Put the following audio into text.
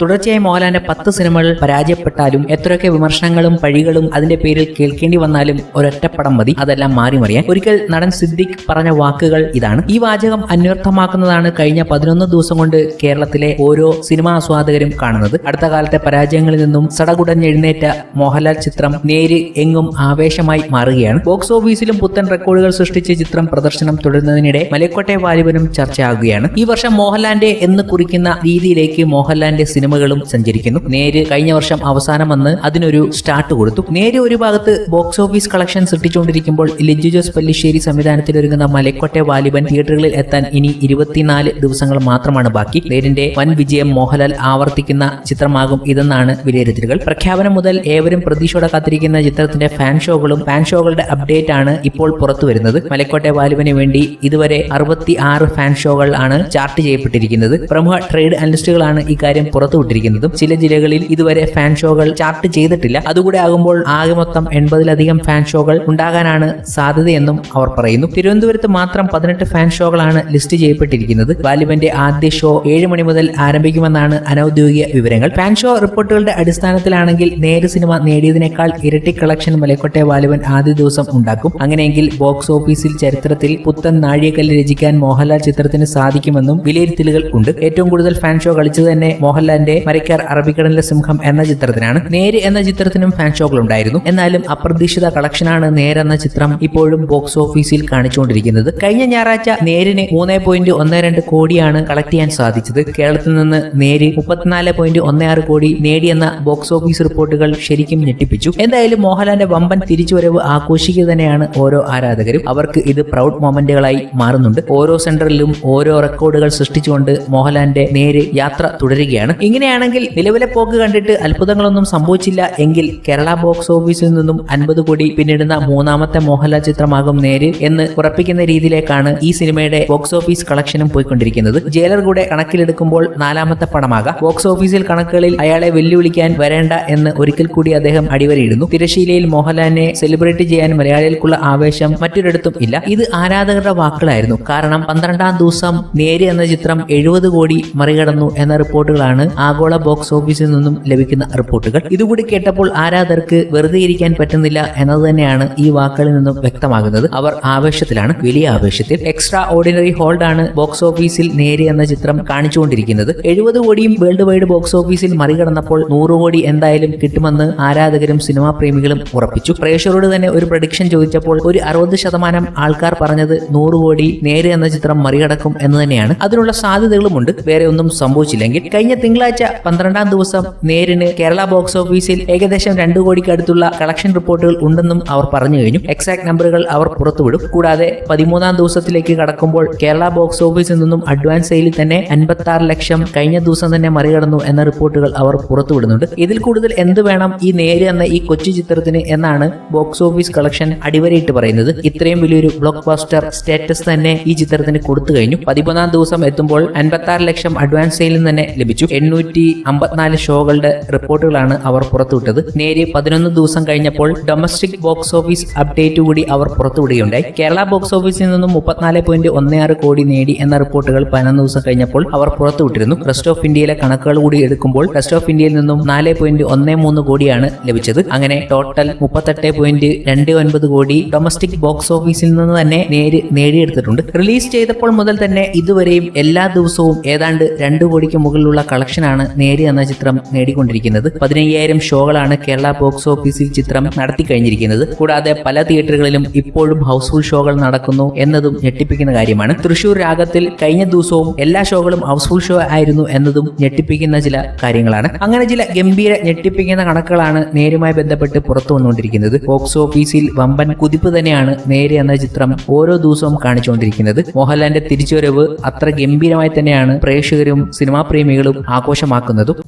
തുടർച്ചയായി മോഹൻലാലിന്റെ പത്ത് സിനിമകൾ പരാജയപ്പെട്ടാലും എത്രയൊക്കെ വിമർശനങ്ങളും പഴികളും അതിന്റെ പേരിൽ കേൾക്കേണ്ടി വന്നാലും ഒരൊറ്റപ്പടം മതി. അതെല്ലാം മാറി മറിയാൻ. ഒരിക്കൽ നടൻ സിദ്ദിഖ് പറഞ്ഞ വാക്കുകൾ ഇതാണ്. ഈ വാചകം അന്വർത്ഥമാക്കുന്നതാണ് കഴിഞ്ഞ പതിനൊന്ന് ദിവസം കൊണ്ട് കേരളത്തിലെ ഓരോ സിനിമാ ആസ്വാദകരും കാണുന്നത്. അടുത്ത കാലത്തെ പരാജയങ്ങളിൽ നിന്നും സടകുടഞ്ഞെഴുന്നേറ്റ മോഹൻലാൽ ചിത്രം നേര് എങ്ങും ആവേശമായി മാറുകയാണ്. ബോക്സ് ഓഫീസിലും പുത്തൻ റെക്കോർഡുകൾ സൃഷ്ടിച്ച് ചിത്രം പ്രദർശനം തുടരുന്നതിനിടെ മലക്കോട്ടെ വാലിബനും ചർച്ചയാകുകയാണ്. ഈ വർഷം മോഹൻലാലിന്റെ എന്ന് കുറിക്കുന്ന രീതിയിലേക്ക് മോഹൻലാലിന്റെ സിനിമകളും സഞ്ചരിക്കുന്നു. നേര് കഴിഞ്ഞ വർഷം അവസാനം വന്ന് അതിനൊരു സ്റ്റാർട്ട് കൊടുത്തു. നേര് ഒരു ഭാഗത്ത് ബോക്സ് ഓഫീസ് കളക്ഷൻ സൃഷ്ടിച്ചുകൊണ്ടിരിക്കുമ്പോൾ ലിജു ജോസ് പല്ലിശ്ശേരി സംവിധാനത്തിൽ ഒരുങ്ങുന്ന മലക്കോട്ടെ വാലിബൻ തിയേറ്ററുകളിൽ എത്താൻ ഇനി ഇരുപത്തിനാല് ദിവസങ്ങൾ മാത്രമാണ് ബാക്കി. നേരിന്റെ വൻ വിജയം മോഹൻലാൽ ആവർത്തിക്കുന്ന ചിത്രമാകും ഇതെന്നാണ് വിലയിരുത്തലുകൾ. പ്രഖ്യാപനം മുതൽ ഏവരും പ്രതീക്ഷയോടെ കാത്തിരിക്കുന്ന ചിത്രത്തിന്റെ ഫാൻ ഷോകളും ഫാൻ ഷോകളുടെ അപ്ഡേറ്റ് ആണ് ഇപ്പോൾ പുറത്തു വരുന്നത്. മലക്കോട്ടെ വാലിബന് വേണ്ടി ഇതുവരെ അറുപത്തി ആറ് ഫാൻ ഷോകൾ ആണ് ചാർട്ട് ചെയ്യപ്പെട്ടിരിക്കുന്നത്. പ്രമുഖ ട്രേഡ് അനലിസ്റ്റുകളാണ് ഇക്കാര്യം പുറത്തുവിട്ടിരിക്കുന്നതും ചില ജില്ലകളിൽ ഇതുവരെ ഫാൻ ഷോകൾ ചാർട്ട് ചെയ്തിട്ടില്ല. അതുകൂടെ ആകുമ്പോൾ ആകെ മൊത്തം എൺപതിലധികം ഫാൻ ഷോകൾ ഉണ്ടാകാനാണ് സാധ്യതയെന്നും അവർ പറയുന്നു. തിരുവനന്തപുരത്ത് മാത്രം പതിനെട്ട് ഫാൻ ഷോകളാണ് ലിസ്റ്റ് ചെയ്യപ്പെട്ടിരിക്കുന്നത്. വാലിബന്റെ ആദ്യ ഷോ ഏഴ് മണി മുതൽ ആരംഭിക്കുമെന്നാണ് അനൌദ്യോഗിക വിവരങ്ങൾ. ഫാൻ ഷോ റിപ്പോർട്ടുകളുടെ അടിസ്ഥാനത്തിലാണെങ്കിൽ നേര് സിനിമ നേടിയതിനേക്കാൾ ഇരട്ടി കളക്ഷൻ മലക്കോട്ടെ വാലിബൻ ആദ്യ ദിവസം ഉണ്ടാക്കും. അങ്ങനെയെങ്കിൽ ബോക്സ് ഓഫീസിൽ ചരിത്രത്തിൽ പുത്തൻ നാഴികക്കല്ല് രചിക്കാൻ മോഹൻലാൽ ചിത്രത്തിന് സാധിക്കുമെന്നും വിലയിരുത്തലുകൾ ഉണ്ട്. ഏറ്റവും കൂടുതൽ ഫാൻ ഷോ കളിച്ചത് തന്നെ മോഹൻലാലിന്റെ മരക്കാർ അറബിക്കടലിലെ സിംഹം എന്ന ചിത്രത്തിനാണ് നേര് എന്ന ചിത്രത്തിനും ഫാൻ ഷോകൾ ഉണ്ടായിരുന്നു. എന്നാലും അപ്രതീക്ഷിത കളക്ഷനാണ് നേര് എന്ന ചിത്രം ഇപ്പോഴും ബോക്സ് ഓഫീസിൽ കാണിച്ചുകൊണ്ടിരിക്കുന്നത്. കഴിഞ്ഞ ഞായറാഴ്ച നേരിന് മൂന്ന് പോയിന്റ് ഒന്ന് രണ്ട് കോടിയാണ് കളക്ട് ചെയ്യാൻ സാധിച്ചത്. കേരളത്തിൽ നിന്ന് നേര് മുപ്പത്തിനാല് പോയിന്റ് ഒന്ന് ആറ് കോടി നേടിയെന്ന ബോക്സ് ഓഫീസ് റിപ്പോർട്ടുകൾ ശരിക്കും ഞെട്ടിപ്പിച്ചു. എന്തായാലും മോഹൻലാലിന്റെ വമ്പൻ തിരിച്ചുവരവ് ആഘോഷിക്കുക തന്നെയാണ് ഓരോ ആരാധകരും. അവർക്ക് ഇത് പ്രൗഡ് മൊമെന്റുകളായി മാറുന്നുണ്ട്. ഓരോ സെന്ററിലും ഓരോ റെക്കോർഡുകൾ സൃഷ്ടിച്ചുകൊണ്ട് മോഹൻലാലിന്റെ നേര് യാത്ര തുടരുകയാണ്. ഇങ്ങനെയാണെങ്കിൽ നിലവിലെ പോക്ക് കണ്ടിട്ട് അത്ഭുതങ്ങളൊന്നും സംഭവിച്ചില്ല എങ്കിൽ കേരള ബോക്സ് ഓഫീസിൽ നിന്നും അൻപത് കോടി പിന്നിടുന്ന മൂന്നാമത്തെ മോഹൻലാൽ ചിത്രമാകും നേര് എന്ന് ഉറപ്പിക്കുന്ന രീതിയിലേക്കാണ് ഈ സിനിമയുടെ ബോക്സ് ഓഫീസ് കളക്ഷനും പോയിക്കൊണ്ടിരിക്കുന്നത്. ജയിലർ കൂടെ കണക്കിലെടുക്കുമ്പോൾ നാലാമത്തെ പടമാകാം ബോക്സ് ഓഫീസിൽ കണക്കുകളിൽ അയാളെ വെല്ലുവിളിക്കാൻ വരേണ്ട എന്ന് ഒരിക്കൽ കൂടി അദ്ദേഹം അടിവരയിടുന്നു. തിരശീലയിൽ മോഹൻലാലിനെ സെലിബ്രേറ്റ് ചെയ്യാൻ മലയാളികൾക്കുള്ള ആവേശം മറ്റൊരിടത്തും ഇല്ല. ഇത് ആരാധകരുടെ വാക്കുകളായിരുന്നു. കാരണം പന്ത്രണ്ടാം ദിവസം നേര് എന്ന ചിത്രം എഴുപത് കോടി മറികടന്നു എന്ന റിപ്പോർട്ടുകളാണ് ആഗോള ബോക്സ് ഓഫീസിൽ നിന്നും ലഭിക്കുന്ന റിപ്പോർട്ടുകൾ. ഇതുകൂടി കേട്ടപ്പോൾ ആരാധകർക്ക് വെറുതെ ഇരിക്കാൻ പറ്റുന്നില്ല എന്നത് തന്നെയാണ് ഈ വാക്കുകളിൽ നിന്നും വ്യക്തമാകുന്നത്. അവർ ആവേശത്തിലാണ് വലിയ ആവേശത്തിൽ. എക്സ്ട്രാ ഓർഡിനറി ഹോൾഡ് ആണ് ബോക്സ് ഓഫീസിൽ നേരി എന്ന ചിത്രം കാണിച്ചുകൊണ്ടിരിക്കുന്നത്. എഴുപത് കോടിയും വേൾഡ് വൈഡ് ബോക്സ് ഓഫീസിൽ മറികടന്നപ്പോൾ നൂറ് കോടി എന്തായാലും കിട്ടുമെന്ന് ആരാധകരും സിനിമാ പ്രേമികളും ഉറപ്പിച്ചു. പ്രേക്ഷകരോട് തന്നെ ഒരു പ്രഡിക്ഷൻ ചോദിച്ചപ്പോൾ ഒരു അറുപത് ശതമാനം ആൾക്കാർ പറഞ്ഞത് നൂറ് കോടി നേരെ എന്ന ചിത്രം മറികടക്കും എന്ന് തന്നെയാണ്. അതിനുള്ള സാധ്യതകളുമുണ്ട്. വേറെ ഒന്നും സംഭവിച്ചില്ലെങ്കിൽ. കഴിഞ്ഞ തിങ്കളാഴ്ച പന്ത്രണ്ടാം ദിവസം നേരിന് കേരള ബോക്സ് ഓഫീസിൽ ഏകദേശം രണ്ടു കോടിക്ക് അടുത്തുള്ള കളക്ഷൻ റിപ്പോർട്ടുകൾ ഉണ്ടെന്നും അവർ പറഞ്ഞു കഴിഞ്ഞു. എക്സാക്ട് നമ്പറുകൾ അവർ പുറത്തുവിടും. കൂടാതെ പതിമൂന്നാം ദിവസത്തിലേക്ക് കടക്കുമ്പോൾ കേരള ബോക്സ് ഓഫീസിൽ നിന്നും അഡ്വാൻസ് സെയിലിൽ തന്നെ അൻപത്തി ആറ് ലക്ഷം കഴിഞ്ഞ ദിവസം തന്നെ മറികടന്നു എന്ന റിപ്പോർട്ടുകൾ അവർ പുറത്തുവിടുന്നുണ്ട്. ഇതിൽ കൂടുതൽ എന്ത് വേണം ഈ നേര് എന്ന ഈ കൊച്ചു ചിത്രത്തിന് എന്നാണ് ബോക്സ് ഓഫീസ് കളക്ഷൻ അടിവരയിട്ട് പറയുന്നത്. ഇത്രയും വലിയൊരു ബ്ലോക്ക് ബസ്റ്റർ സ്റ്റാറ്റസ് തന്നെ ഈ ചിത്രത്തിന് കൊടുത്തു കഴിഞ്ഞു. പതിമൂന്നാം ദിവസം എത്തുമ്പോൾ അൻപത്തി ലക്ഷം അഡ്വാൻസ് സെയിലിൽ തന്നെ ലഭിച്ചു. എണ്ണൂറ്റി അമ്പത്തിനാല് ഷോകളുടെ റിപ്പോർട്ടുകളാണ് അവർ പുറത്തുവിട്ടത്. നേരെ പതിനൊന്ന് ദിവസം കഴിഞ്ഞപ്പോൾ ഡൊമസ്റ്റിക് ബോക്സ് ഓഫീസ് അപ്ഡേറ്റ് കൂടി അവർ പുറത്തുവിടുകയുണ്ടായി. കേരള ബോക്സ് ഓഫീസിൽ നിന്നും മുപ്പത്തിനാല് പോയിന്റ് ഒന്ന് ആറ് കോടി നേടി എന്ന റിപ്പോർട്ടുകൾ പതിനൊന്ന് ദിവസം കഴിഞ്ഞപ്പോൾ അവർ പുറത്തുവിട്ടിരുന്നു. റെസ്റ്റ് ഓഫ് ഇന്ത്യയിലെ കണക്കുകൾ കൂടി എടുക്കുമ്പോൾ റെസ്റ്റ് ഓഫ് ഇന്ത്യയിൽ നിന്നും നാല് പോയിന്റ് ഒന്ന് മൂന്ന് കോടിയാണ് ലഭിച്ചത്. അങ്ങനെ ടോട്ടൽ മുപ്പത്തെട്ട് പോയിന്റ് രണ്ട് ഒൻപത് കോടി ഡൊമസ്റ്റിക് ബോക്സ് ഓഫീസിൽ നിന്ന് തന്നെ നേര് നേടിയെടുത്തിട്ടുണ്ട്. റിലീസ് ചെയ്തപ്പോൾ മുതൽ തന്നെ ഇതുവരെയും എല്ലാ ദിവസവും ഏതാണ്ട് രണ്ട് കോടിക്ക് മുകളിലുള്ള കളക്ഷനാണ് നേടി എന്ന ചിത്രം നേടിക്കൊണ്ടിരിക്കുന്നത്. പതിനയ്യായിരം ഷോകളാണ് കേരള ബോക്സ് ഓഫീസിൽ ചിത്രം നടത്തി കഴിഞ്ഞിരിക്കുന്നത് കൂടാതെ പല തിയേറ്ററുകളിലും ഇപ്പോഴും ഹൗസ്ഫുൾ ഷോകൾ നടക്കുന്നു എന്നതും ഞെട്ടിപ്പിക്കുന്ന കാര്യമാണ്. തൃശൂർ രാഗത്തിൽ കഴിഞ്ഞ ദിവസവും എല്ലാ ഷോകളും ഹൗസ്ഫുൾ ഷോ ആയിരുന്നു എന്നതും ഞെട്ടിപ്പിക്കുന്ന ചില കാര്യങ്ങളാണ്. അങ്ങനെ ചില ഗംഭീര ഞെട്ടിപ്പിക്കുന്ന കണക്കുകളാണ് നേരുമായി ബന്ധപ്പെട്ട് പുറത്തു വന്നുകൊണ്ടിരിക്കുന്നത്. ബോക്സ് ഓഫീസിൽ വമ്പൻ കുതിപ്പ് തന്നെയാണ് നേര് എന്ന ചിത്രം ഓരോ ദിവസവും കാണിച്ചുകൊണ്ടിരിക്കുന്നത്. മോഹൻലാലിന്റെ തിരിച്ചുവരവ് അത്ര ഗംഭീരമായി തന്നെയാണ് പ്രേക്ഷകരും സിനിമാ പ്രേമികളും ആഘോഷമാക്കുന്നതും